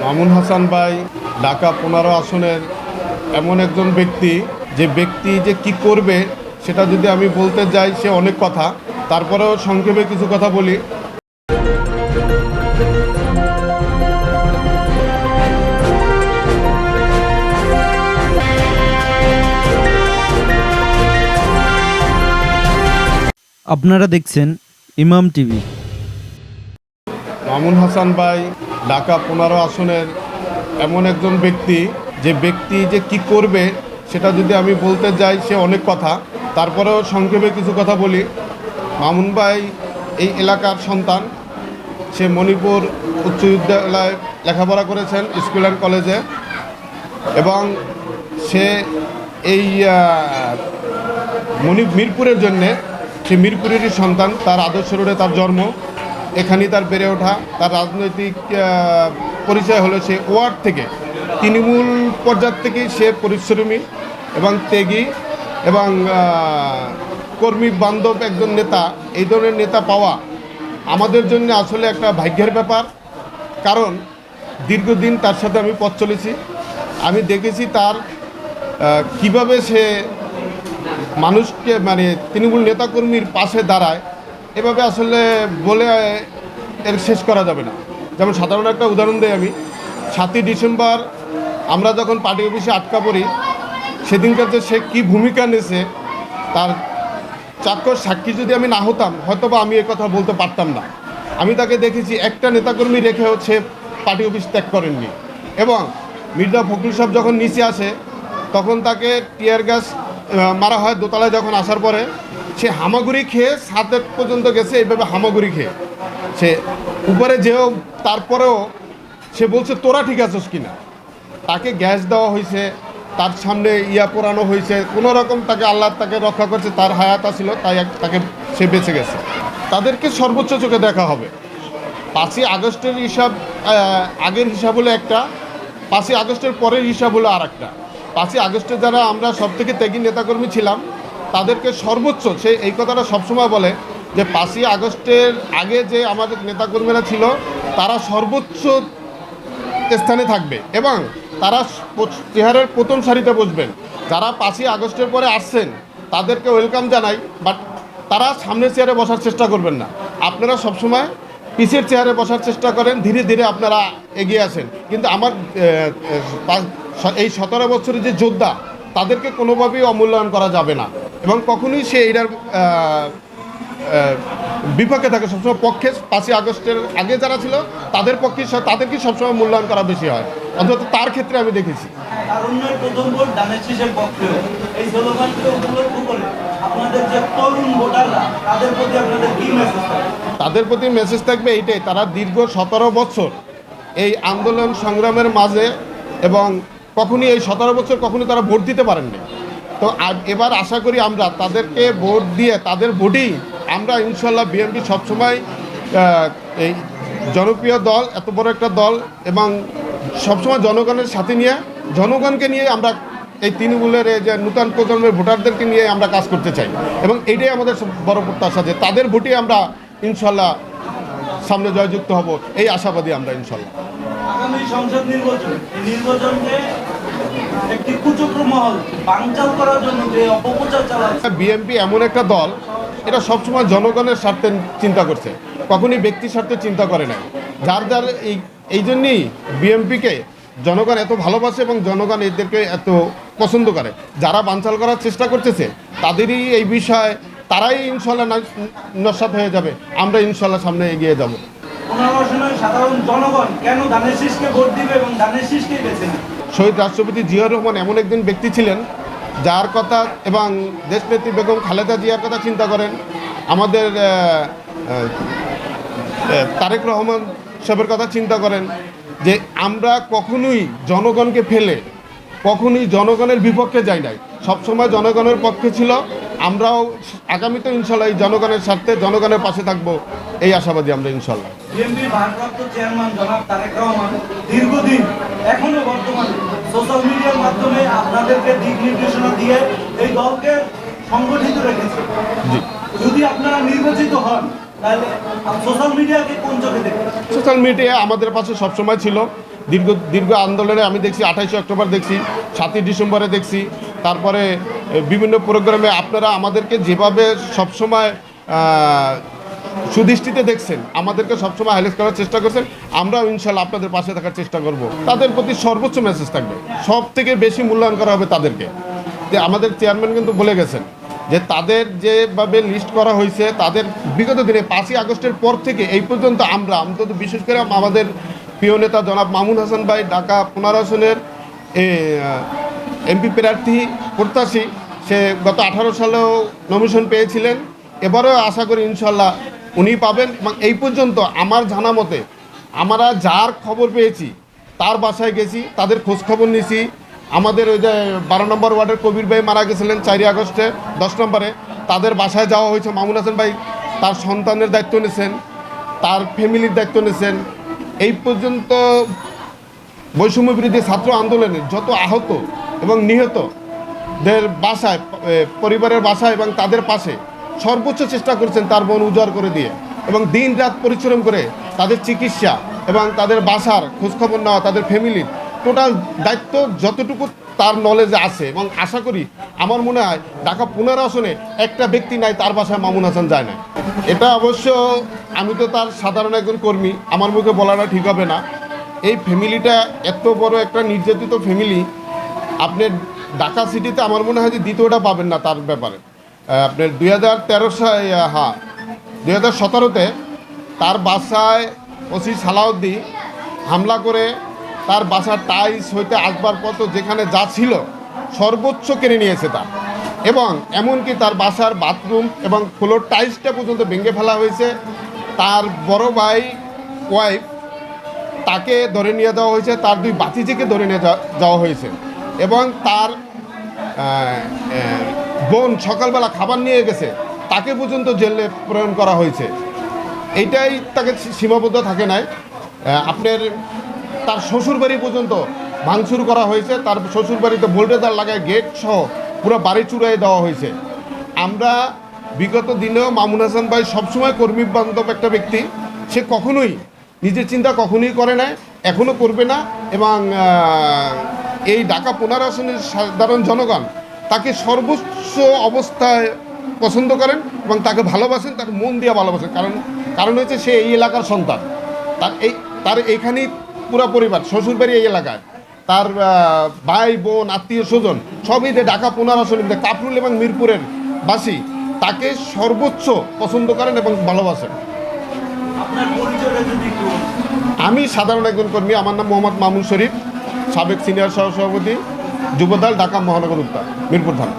মামুন হাসান ভাই ঢাকা পনেরো আসনের এমন একজন ব্যক্তি যে ব্যক্তি যে কি করবে সেটা যদি আমি বলতে যাই সে অনেক কথা। তারপরেও সংক্ষেপে কিছু কথা বলি। আপনারা দেখছেন ইমাম টিভি। মামুন হাসান ভাই ঢাকা পনেরো আসনের এমন একজন ব্যক্তি, যে ব্যক্তি যে কি করবে সেটা যদি আমি বলতে যাই, সে অনেক কথা। তারপরেও সংক্ষেপে কিছু কথা বলি। মামুন ভাই, এই এলাকার সন্তান। সে মণিপুর উচ্চ বিদ্যালয়ে লেখাপড়া করেছেন স্কুল অ্যান্ড কলেজে। এবং সে এই মণি, মিরপুরের জন্যে, সে মিরপুরেরই সন্তান, তার আদর্শ রোডে তার জন্ম। এখানেই তার বেড়ে ওঠা। তার রাজনৈতিক পরিচয় হলো সে ওয়ার্ড থেকে। তৃণমূল পর্যায় থেকেই সে পরিশ্রমী এবং ত্যাগী এবং কর্মী বান্ধব একজন নেতা। এই ধরনের নেতা পাওয়া আমাদের জন্য আসলে একটা ভাগ্যের ব্যাপার। কারণ দীর্ঘদিন তার সাথে আমি পথ চলেছি। আমি দেখেছি তার কীভাবে সে মানুষকে মানে তৃণমূল নেতাকর্মীর পাশে দাঁড়ায়। এভাবে আসলে বলে এর শেষ করা যাবে না। যেমন সাধারণ একটা উদাহরণ দিই আমি। সাতই ডিসেম্বর আমরা যখন পার্টি অফিসে আটকা পড়ি, সেদিনকার যে সে কী ভূমিকা নিয়েছে, তার চাক্ষর সাক্ষী যদি আমি না হতাম হয়তো বা আমি কথা বলতে পারতাম না। আমি তাকে দেখেছি, একটা নেতাকর্মী রেখে হচ্ছে পার্টি অফিস ত্যাগ করেননি। এবং মির্জা ফখরুল সাহেব যখন নিচে আসে, তখন তাকে টিয়ার গ্যাস মারা হয় দোতলায় যখন আসার পরে। সে হামাগুড়ি খেয়ে সাত পর্যন্ত গেছে, এইভাবে হামাগুড়ি খেয়ে। সে উপরে যেও, তারপরেও সে বলছে, তোরা ঠিক আছিস কিনা? তাকে গ্যাস দেওয়া হয়েছে তার সামনে ইয়া পোড়ানো হয়েছে কোনো রকম তাকে আল্লাহ তাকে রক্ষা করছে, তার হায়াতা ছিল তাই তাকে সে বেঁচে গেছে। তাদেরকে সর্বোচ্চ চোখে দেখা হবে। পাঁচই আগস্টের হিসাব আগের হিসাব হলো একটা, পাঁচই আগস্টের পরের হিসাব হলো আর একটা পাঁচই আগস্টে যারা আমরা সব থেকে ত্যাগী নেতাকর্মী ছিলাম তাদেরকে সর্বোচ্চ, সে এই কথাটা সবসময় বলে যে পাঁচই আগস্টের আগে যে আমাদের নেতাকর্মীরা ছিল, তারা সর্বোচ্চ স্থানে থাকবে এবং তারা চেহারের প্রথম সারিতে বসবেন। যারা পাঁচই আগস্টের পরে আসছেন, তাদেরকে ওয়েলকাম জানাই, বাট তারা সামনের চেয়ারে বসার চেষ্টা করবেন না। আপনারা সবসময় পিছের চেয়ারে বসার চেষ্টা করেন, ধীরে ধীরে আপনারা এগিয়ে আসেন। কিন্তু আমার এই সতেরো বছরের যে যোদ্ধা, তাদেরকে কোনোভাবেই অমূল্যায়ন করা যাবে না। এবং কখনোই সে এটার বিপক্ষে থাকে সবসময় পক্ষে পাঁচই আগস্টের আগে যারা ছিল তাদের পক্ষে তাদেরকে সবসময় মূল্যায়ন করা বেশি হয়। অন্তত তার ক্ষেত্রে আমি দেখেছি। তাদের প্রতি মেসেজ থাকবে এইটাই তারা দীর্ঘ সতেরো বছর এই আন্দোলন সংগ্রামের মাঝে এবং কখনই এই সতেরো বছর কখনই তারা ভোট দিতে পারেননি। তো এবার আশা করি আমরা তাদেরকে ভোট দিয়ে, তাদের ভোটেই আমরা ইনশাল্লাহ বিএনপি সবসময় এই জনপ্রিয় দল, এত বড় একটা দল এবং সবসময় জনগণের সাথে নিয়ে, জনগণকে নিয়ে আমরা এই তৃণমূলের যে নূতন প্রজন্মের ভোটারদেরকে নিয়ে আমরা কাজ করতে চাই এবং এইটাই আমাদের বড় প্রত্যাশা যে তাদের ভোটে আমরা ইনশাল্লাহ সামনে জয়যুক্ত হব, এই আশাবাদী আমরা ইনশাল্লাহ আগামী সংসদ নির্বাচন নির্বাচনকে মহল বানচাল করার জন্য যে অপপ্রচার চালাচ্ছে বিএনপি এমন একটা দল এটা সবসময় জনগণের স্বার্থে চিন্তা করছে। কখনই ব্যক্তি স্বার্থে চিন্তা করে না যার যার এই এই জন্যই বিএনপিকে জনগণ এত ভালোবাসে এবং জনগণ এদেরকে এত পছন্দ করে। যারা বানচাল করার চেষ্টা করতেছে তাদেরই এই বিষয়ে তারাই ইনশাল্লাহ নস্বাত হয়ে যাবে। আমরা ইনশাল্লাহ সামনে এগিয়ে যাব। সাধারণ জনগণ কেন ধানের শীষকে ভোট দিবে এবং ধানের শীষকেই বেছে নেবে? শহীদ রাষ্ট্রপতি জিয়াউর রহমান এমন একজন ব্যক্তি ছিলেন যার কথা এবং দেশনেত্রী বেগম খালেদা জিয়ার কথা চিন্তা করেন। আমাদের তারেক রহমান সাহেবের কথা চিন্তা করেন যে আমরা কখনোই জনগণকে ফেলে, কখনোই জনগণের বিপক্ষে যাই নাই। সবসময় জনগণের পক্ষে ছিল। আমরাও আগামীতে ইনশাল্লাহ এই জনগণের স্বার্থে জনগণের পাশে থাকব এই আশাবাদী আমরা ইনশাল্লাহ। ভারপ্রাপ্ত চেয়ারম্যান জনাব তারেক রহমান দীর্ঘদিন এখনও বর্তমানে সোশ্যাল মিডিয়ার মাধ্যমে আপনাদেরকে দিক নির্দেশনা দিয়ে এই দলকে সংগঠিত রেখেছে। যদি আপনারা নির্বাচিত হন সোশ্যাল মিডিয়া আমাদের পাশে সবসময় ছিল। দীর্ঘ দীর্ঘ আন্দোলনে আমি দেখছি আঠাইশে অক্টোবর দেখছি সাতই ডিসেম্বরে দেখছি তারপরে বিভিন্ন প্রোগ্রামে আপনারা আমাদেরকে যেভাবে সবসময় সুদৃষ্টিতে দেখছেন, আমাদেরকে সবসময় হাইলাইট করার চেষ্টা করছেন, আমরাও ইনশাল্লাহ আপনাদের পাশে থাকার চেষ্টা করব। তাদের প্রতি সর্বোচ্চ মেসেজ থাকবে। সব থেকে বেশি মূল্যায়ন করা হবে তাদেরকে। যে আমাদের চেয়ারম্যান কিন্তু বলে গেছেন যে তাদের যেভাবে লিস্ট করা হয়েছে, তাদের বিগত দিনে পাঁচই আগস্টের পর থেকে এই পর্যন্ত আমরা, অন্তত বিশেষ করে আমাদের প্রিয় নেতা জনাব মামুন হাসান ভাই, ঢাকা পনেরো আসনের এমপি প্রার্থী প্রত্যাশী, সে গত আঠারো সালেও নমিশন পেয়েছিলেন। এবারেও আশা করি ইনশাল্লাহ উনি পাবেন। এবং এই পর্যন্ত আমার জানা মতে আমরা যার খবর পেয়েছি, তার বাসায় গেছি, তাদের খোঁজ খবর নিয়েছি আমাদের ওই যে বারো নম্বর ওয়ার্ডের কবির ভাই মারা গেছিলেন চারই আগস্টে, দশ নম্বরে। তাদের বাসায় যাওয়া হয়েছে। মামুন হাসান ভাই তার সন্তানের দায়িত্ব নিয়েছেন তার ফ্যামিলির দায়িত্ব নিয়েছেন এই পর্যন্ত বৈষম্য বিরোধী ছাত্র আন্দোলনে যত আহত এবং নিহতদের বাসায় পরিবারের বাসায় এবং তাদের পাশে সর্বোচ্চ চেষ্টা করছেন তার মন উজাড় করে দিয়ে এবং দিন রাত পরিশ্রম করে তাদের চিকিৎসা এবং তাদের বাসার খোঁজখবর নেওয়া, তাদের ফ্যামিলির টোটাল দায়িত্ব যতটুকু তার নলেজে আছে এবং আশা করি আমার মনে হয় ঢাকা পনেরো আসনে একটা ব্যক্তি নাই, তার বাসায় মামুন হাসান যায় না এটা অবশ্য আমি তো তার সাধারণ একজন কর্মী, আমার মুখে বলাটা ঠিক হবে না। এই ফ্যামিলিটা এত বড় একটা নির্যাতিত ফ্যামিলি আপনি ঢাকা সিটিতে আমার মনে হয় যে দ্বিতীয়টা পাবেন না তার ব্যাপারে। আহ, আপনার দুই হাজার তেরো হ্যাঁ দুই হাজার সতেরোতে তার বাসায় ওসি সালাউদ্দি হামলা করে তার বাসার টাইলস হইতে আসবার আসবাবপত্র যেখানে যা ছিল সর্বোচ্চ কেড়ে নিয়েছে তার। এবং এমনকি তার বাসার বাথরুম এবং ফ্লোর টাইলসটা পর্যন্ত ভেঙে ফেলা হয়েছে। তার বড় ভাই ওয়াইফ তাকে ধরে নিয়ে যাওয়া হয়েছে তার দুই বাতিজিকে ধরে নিয়ে যাওয়া হয়েছে। এবং তার বোন সকালবেলা খাবার নিয়ে গেছে, তাকে পর্যন্ত জেলে প্রেরণ করা হয়েছে। এইটাই তাকে সীমাবদ্ধ থাকে নাই। আপনার, তার শ্বশুর বাড়ি পর্যন্ত ভাঙচুর করা হয়েছে, তার শ্বশুর বাড়িতে ভোল্টেজার লাগায় গেট সহ পুরো বাড়ি চুড়াই দেওয়া হয়েছে। আমরা বিগত দিনেও মামুন হাসান ভাই সবসময় কর্মী বান্ধব একটা ব্যক্তি, সে কখনোই নিজের চিন্তা কখনোই করে না এখনও করবে না এবং এই ঢাকা পুনর আসনের সাধারণ জনগণ তাকে সর্বোচ্চ অবস্থায় পছন্দ করেন এবং তাকে ভালোবাসেন তাকে মন দিয়ে ভালোবাসেন। কারণ কারণ হচ্ছে সে এই এলাকার সন্তান। তার এই তার এইখানেই পুরো পরিবার শ্বশুরবাড়ি এই এলাকায়। তার ভাই বোন আত্মীয় স্বজন সবই যে ঢাকা পুনর মধ্যে কাপরুল এবং মিরপুরের বাসী তাকে সর্বোচ্চ পছন্দ করেন এবং ভালোবাসেন। আমি সাধারণ একজন কর্মী আমার নাম মোহাম্মদ মামুন শরীফ। সাবেক সিনিয়র সহ সভাপতি যুবদল ঢাকা মহানগর উত্তর মিরপুর থানা।